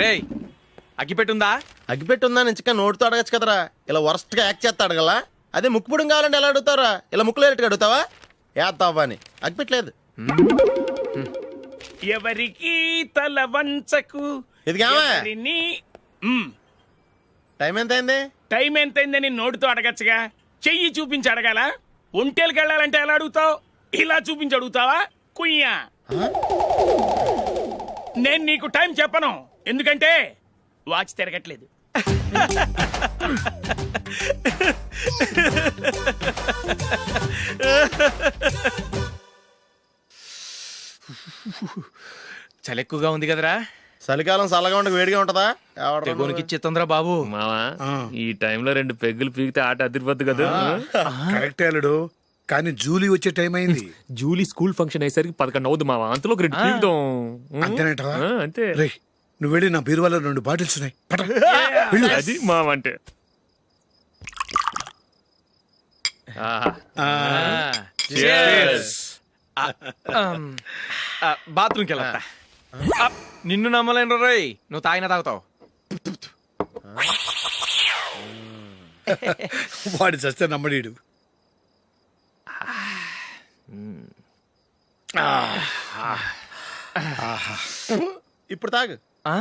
రేయ్ అగ్గిపెట్టుందా? అగ్గిపెట్టి ఉందా నుంచి నోటితో అడగచ్చు కదరా. ఇలా వరస్ట్గా యాక్ట్ చేస్తా అడగలా అదే ముక్కుపుడం కావాలంటే ఎలా అడుగుతారా ఇలా ముక్కులేటట్టు అడుగుతావా? ఏత్తావా అని. అగ్గిపెట్టలేదు. ఎవరికి తల వంచకు. ఇది ఎవరిని. టైం ఎంత అయింది టైం ఎంతైందని నోటితో అడగచ్చుగా. చెయ్యి చూపించి అడగాల? ఒంటేలకు వెళ్ళాలంటే ఎలా అడుగుతావు? ఇలా చూపించి అడుగుతావా? కుయ్యా. నేను నీకు టైం చెప్పను. ఎందుకంటే వాచ్ తిరగట్లేదు. చలి ఎక్కువగా ఉంది కదరా? చలికాలం చల్లగా ఉండక వేడిగా ఉంటదా? తెగోనికి ఇచ్చేతుందిరా బాబు. మావా ఈ టైంలో రెండు పెగ్గులు పీకితే ఆట అదిరిపోద్దు కదా. కరెక్టే అల్లుడు. కానీ జూలీ వచ్చే టైం అయింది. జూలీ స్కూల్ ఫంక్షన్ అయ్యేసరికి పదకొండు అవుద్ది మావా? అంతలో ఒక రెండు పీకుతాం. అంతేనేటవా? అంతే. రే నువ్వు వెళ్ళి నా బీరువాలో రెండు బాటిల్స్ ఉన్నాయి. పట. వెళ్ళు. అది మావ అంటే. ఆహా. బాత్రూమ్కి వెళ్ళా నిన్ను నమ్మలేను రోయ్. నువ్వు తాగినా తాగుతావు. వాడి చస్తే నమ్మడీడు. ఇప్పుడు తాగు. ఆ?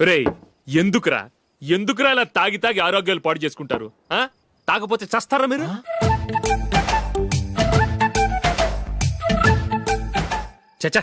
రేయ్ ఎందుకురా? ఎందుకురా ఇలా తాగి తాగి ఆరోగ్యాలు పాడు చేసుకుంటారు? ఆ? తాగపోతే చస్తారా మీరు? చచ్చా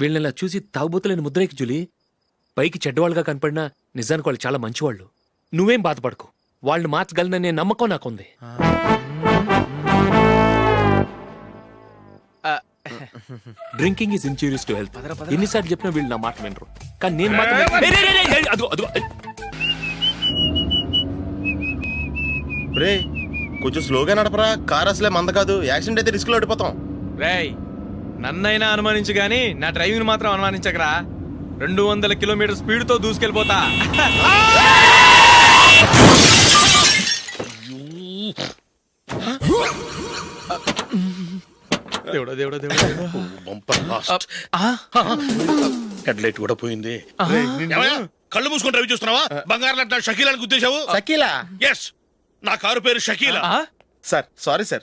వీళ్ళని ఇలా చూసి తాగుబోతులేని ముద్రేకి జూలీ? పైకి చెడ్డవాళ్ళుగా కనపడినా నిజానికి వాళ్ళు చాలా మంచివాళ్ళు. నువ్వేం బాధపడకు. వాళ్ళని మార్చగలననే నమ్మకం నాకుంది. Drinking is injurious to health. ఎన్నిసార్లు చెప్పినా వీళ్ళు నా మాట వినరు. కానీ నేను మాత్రం అదిగో, అదిగో. రే కొంచెం స్లోగా నడపరా. కార్ అసలే మంద కాదు. యాక్సిడెంట్ అయితే రిస్క్లో ఓడిపోతాం రేయ్ నన్నైనా అనుమానించు గాని నా డ్రైవింగ్ మాత్రం అనుమానించకరా. రెండు వందల కిలోమీటర్ స్పీడ్తో దూసుకెళ్ళిపోతా. దేవుడా దేవుడా దేవుడా. బంపర్ లాస్ట్ హెడ్ లైట్ కూడా పోయింది. ఏమయ్య? కళ్ళు మూసుకొని రవి చూస్తున్నావా? బంగారం లాంటి షకీలాని గుద్దేశావు? షకీలా? ఎస్ నా కారు పేరు షకీలా. ఆ? Sir sorry sir.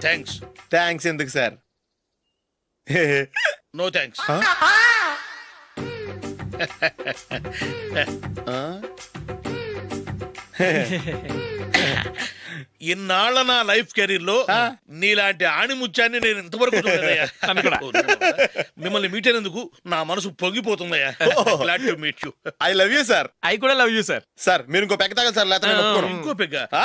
Thanks thanks ఎందుకు సార్? No thanks? ఇన్నాళ్ళ నా లైఫ్ కెరీర్లో నీలాంటి ఆణిముత్యాన్ని నేను ఇంతవరకు చూడలేదయ్యా. మిమ్మల్ని మీట్ అయినందుకు నా మనసు పొంగిపోతుందయ్యా. Glad to meet you I love you sir అవి కూడా లవ్ యూ సార్ సార్ మీరు ఇంకో పెక్క తాగండి సార్ లేకపోతే నేను ఒప్పుకోను. ఇంకో పెగ్గ. ఆ.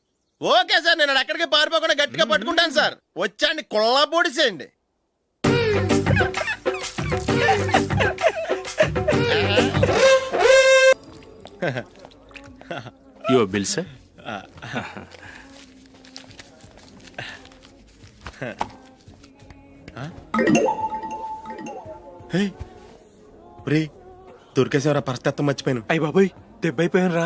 ఓకే సార్ నేను ఎక్కడికి పారిపోకుండా గట్టిగా పట్టుకుంటాను సార్. వచ్చాండి కుళ్ళా పొడిసేయండి యువర్ బిల్ సార్ రే దొరికేసేవరా పరిస్థితి మర్చిపోయాను. అయ్య బాబాయ్ దెబ్బైపోయాను రా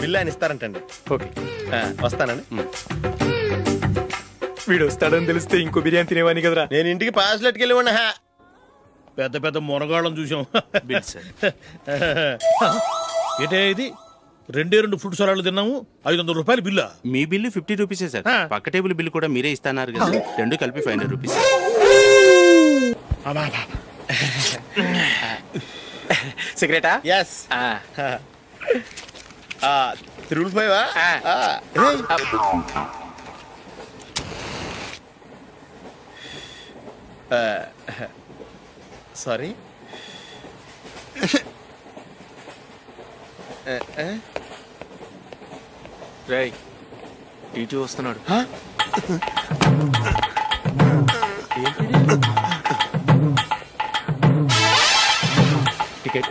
బిల్ ఆయన ఇస్తారంటండి. ఓకే. ఆ, వస్తానండి. వీడు వస్తాడని తెలిస్తే ఇంకో బిర్యానీ తినేవాని కదరా? నేను ఇంటికి పాస్లెట్కి వెళ్ళి ఉన్నా హా. పెద్ద పెద్ద మునగాళ్ళం చూసాం బిల్ సార్ ఏంటే ఇది? రెండే రెండు ఫుడ్ సలాడ్లు తిన్నాము ఐదు వందల రూపాయలు బిల్లా. మీ బిల్లు ఫిఫ్టీ రూపీసే సార్. ఆ. పక్క టేబుల్ బిల్లు కూడా మీరే ఇస్తాన్నారు కదా రెండు కలిపి five hundred rupees. సిగరెటా? Yes triple five sorry. రై టీటీ వస్తున్నాడు. టికెట్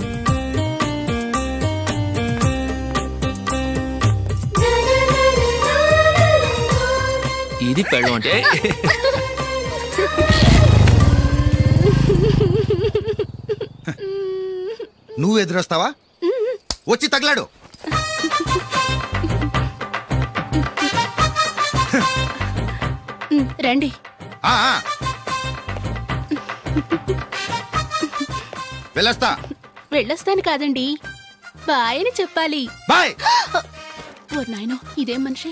ఇది పెళ్ళం అంటే. నువ్వు ఎదురొస్తావా? వచ్చి తగలాడు. రండి. వెళ్ళొస్తా. వెళ్ళొస్తాను కాదండి. బాయ్ అని చెప్పాలి. బాయ్. ఓ నాయనో ఇదేం మనిషి?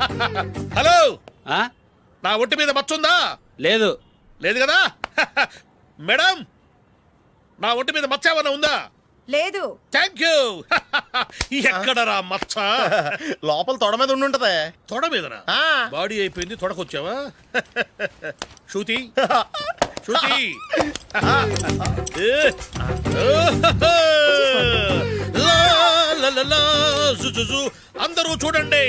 హలో! ఆ? నా ఒంటి మీద మచ్చ ఉందా లేదు. లేదు కదా? మేడం నా ఒంటి మీద మచ్చ ఏమన్నా ఉందా? లేదు. థ్యాంక్ యూ ఎక్కడరా మచ్చ? లోపల తొడ మీద ఉండి ఉంటది. తొడ మీదనా? ఆ. బాడీ అయిపోయింది తొడకొచ్చావా? శృతి. శృతి ఏ. లా, లా, లా, లా, జు, జు, జు. అందరూ చూడండి.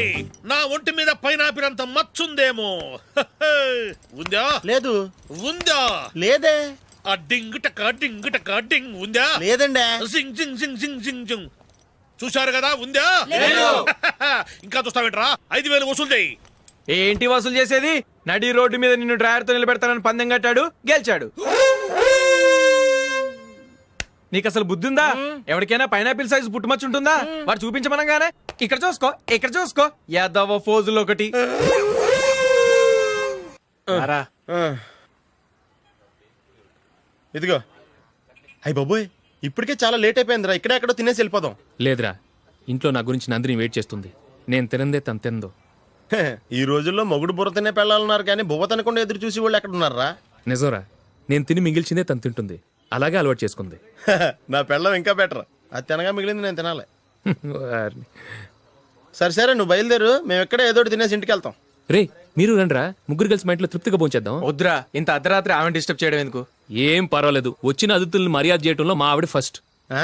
నా ఒంటి మీద పైనాపిల్ అంత మచ్చుందేమో. ఉందా? లేదు. ఉందా? లేదే. ఆ డింగ్ టక డింగ్ టక డింగ్ ఉందా? లేదండి. జింగ్ జింగ్ జింగ్ జింగ్ జింగ్ జింగ్. చూశారు కదా ఉందా? ఇంకా చూస్తావేంట్రా? ఐదు వేలు వసూలు చేయి. ఏంటి వసూలు చేసేది? నడి రోడ్డు మీద నిన్ను డ్రైవర్తో నిలబెడతానని పందెం కట్టాడు గెలిచాడు. నీకు అసలు బుద్ధి ఉందా ఎవరికైనా పైనాపిల్ సైజ్ పుట్టుమచ్చు ఉంటుందా? వాడు చూపించమనగానే ఇక్కడ చూసుకో ఇక్కడ చూసుకో. యాదవ ఫోజులు ఒకటి. రారా. ఇదిగో. అయ్యి బాబోయ్ ఇప్పటికే చాలా లేట్ అయిపోయిందిరా. ఇక్కడే ఎక్కడో తినేసి వెళ్ళిపోదాం. లేదురా. ఇంట్లో నా గురించి నందిని వెయిట్ చేస్తుంది. నేను తినందే తను తిందో ఈ రోజుల్లో మొగుడు బుర్ర తినే పెళ్ళాలన్నారు కానీ బువ్వ తినకుండా ఎదురు చూసి వాళ్ళు ఎక్కడ ఉన్నారా నిజంరా. నేను తిని మిగిల్చిందే తను తింటుంది. అలాగే అలవాటు చేసుకుంది. నా పెళ్ళం ఇంకా బెటర్ అది తినగా మిగిలింది నేను తినాలి. సరే సరే నువ్వు బయలుదేరు. మేము ఎక్కడే ఏదో ఒకటి తినేసి ఇంటికి వెళ్తాం. రే మీరు రండ్రా. ముగ్గురు కలిసి మా ఇంట్లో తృప్తిగా పోంచేద్దాం వద్దురా ఇంత అర్ధరాత్రి ఆమె డిస్టర్బ్ చేయడం ఎందుకు? ఏం పర్వాలేదు. వచ్చిన అతిథుల్ని మర్యాద చేయటంలో మా ఆవిడ ఫస్ట్ ఆ?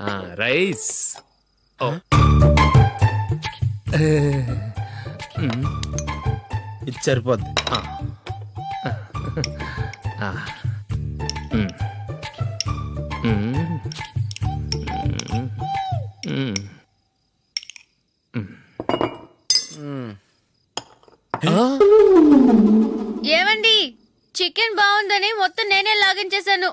ఆ, రైస్. ఇది సరిపోద్ది. ఏమండి? చికెన్ బాగుందని మొత్తం నేనే లాగించేశాను.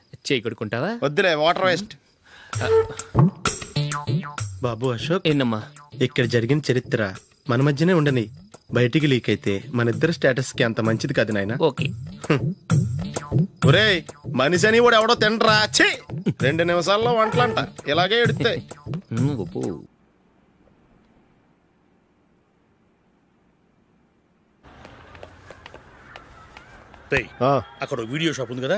చేయి కొడుకుంటావా? వద్దులే వాటర్ వేస్ట్ బాబు అశోక్ ఏంటమ్మా ఇక్కడ జరిగిన చరిత్ర మన మధ్యనే ఉండని. బయటికి లీక్ అయితే మన ఇద్దరు స్టేటస్కి అంత మంచిది కాదు నాయన. ఓకే. ఒరే మనిషి అని కూడా ఎవడో తినరా? ఛీ! రెండు నిమిషాల్లో వంటలంట. ఇలాగే ఎడితే ఉమ్, ఒప్పు. రేయ్, అక్కడ వీడియో షాప్ ఉంది కదా?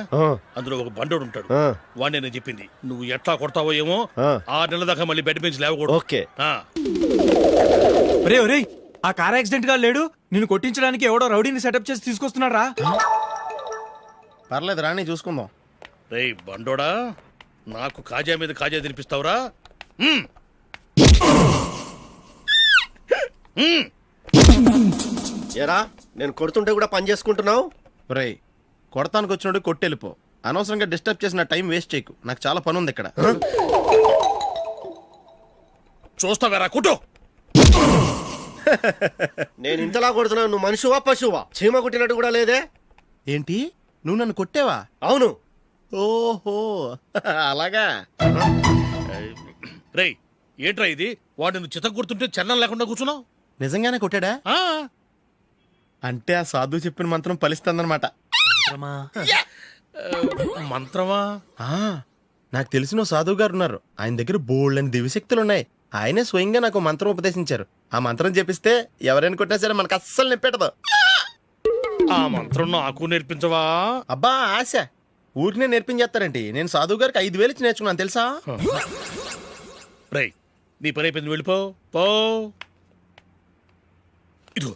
అందులో ఒక బండోడు ఉంటాడు. వాడిని నేను చెప్పింది నువ్వు ఎట్లా కొడతావో ఏమో ఆరు నెలల దాకా మళ్ళీ బెడ్ బెంచ్ లేవకూడదు. ఓకే. ఆ, ఒరే ఒరే ఆ కార్ యాక్సిడెంట్గా లేడు. నిన్ను కొట్టించడానికి ఎవడో రౌడీని సెటప్ చేసి తీసుకొస్తున్నారా పర్లేదు రాని చూసుకుందాం. రేయ్ బండోడా నాకు కాజా మీద కాజా తినిపిస్తావురా. ఎరా నేను కొడుతుంటే కూడా పని చేసుకుంటున్నావు? ఒరే కొడతానికి వచ్చినట్టు కొట్టెళ్ళిపో. అనవసరంగా డిస్టర్బ్ చేసిన టైం వేస్ట్ చేయకు. నాకు చాలా పని ఉంది ఇక్కడ చూస్తావేరా కుట్టు నేను ఇంతలా కొడుతున్నావు నువ్వు మనుషువా పశువా? చీమ కుట్టినట్టు కూడా లేదే? ఏంటి? నువ్వు నన్ను కొట్టేవా? అవును. ఓహో. అలాగా? రేయ్ ఏంట్రా ఇది? వాడు నువ్వు చిత్త గుర్తుంటే చలనం లేకుండా కూర్చున్నావు? నిజంగానే కొట్టాడా? ఆ, అంటే ఆ సాధువు చెప్పిన మంత్రం ఫలిస్తుందన్నమాట. మంత్రమా? ఆ, నాకు తెలిసిన ఓ సాధువు గారు ఉన్నారు. ఆయన దగ్గర బోల్డ్ అని దివ్యశక్తులు ఉన్నాయి ఆయనే స్వయంగా నాకు మంత్రం ఉపదేశించారు. ఆ మంత్రం చెప్పిస్తే ఎవరైనా కొట్టినా సరే మనకు అస్సలు నిప్పెట్టదు ఆ మంత్రం నాకు నేర్పించవా? అబ్బా ఆశ. ఊరినే నేర్పించేస్తారండి. నేను సాధువు గారికి ఐదు వేలు ఇచ్చి నేర్చుకున్నాను తెలుసా? రేయ్ నీ పని అయిపోయింది వెళ్ళిపో. పో. ఇదిగో.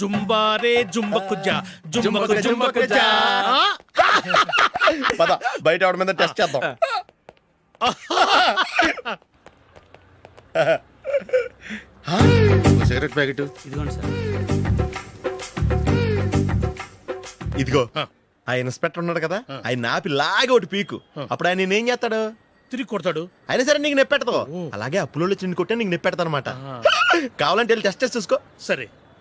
జుంబారే జుంబకుజా జుంబకు జుంబకుజా పద బయట ఆవిడ మీద టెస్ట్ చేద్దాం. Cigarette packet. ఇదిగో ఆ. ఇన్స్పెక్టర్ ఉన్నాడు కదా ఆయన ఆపి లాగే ఒకటి పీకు. అప్పుడు ఆయన నేనేం చేస్తాడు? తిరిగి కొడతాడు. అయినా సరే నీకు నెప్పెడతావు అలాగే అప్పులో వచ్చి నిన్ను కొట్టే నీకు నెప్పెడతా అనమాట కావాలంటే వెళ్ళి టెస్ట్ చేసి చూసుకో. సరే!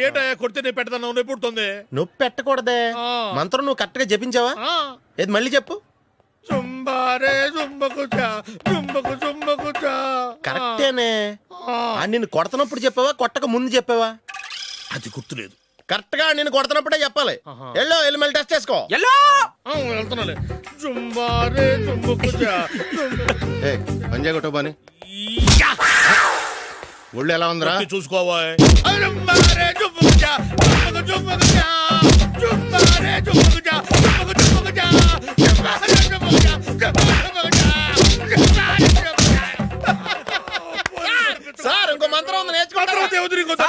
ఏంటయ్యా కొడితే నేను పెడతాను నొప్పి పుడుతుంది నొప్పి పెట్టకూడదే. మంత్రం నువ్వు కరెక్ట్గా జపించావా ఏది మళ్ళీ చెప్పు. జుంబారే జుంబకుచా జుంబకు జుంబకుచా కరెక్టేనే. ఆ. నిన్ను కొడుతున్నప్పుడు చెప్పావా? కొట్టక ముందు చెప్పావా? అది గుర్తులేదు. కరెక్ట్గా నిన్ను కొడుతున్నప్పుడే చెప్పాలి. ఎల్లో వెళ్ళి మళ్ళీ టెస్ట్ చేసుకో. ఎల్లో! వెళ్తున్నాలే. జుంబారే జుంబు పూజ. ఏ పని చేయగొట్టవు బాని. ఒళ్ళు ఎలా ఉందిరా? చూసుకోవా జుంబారే జుంబు పూజ. సార్ ఇంకో మంత్రం ఉంది నేర్చుకుంటారు?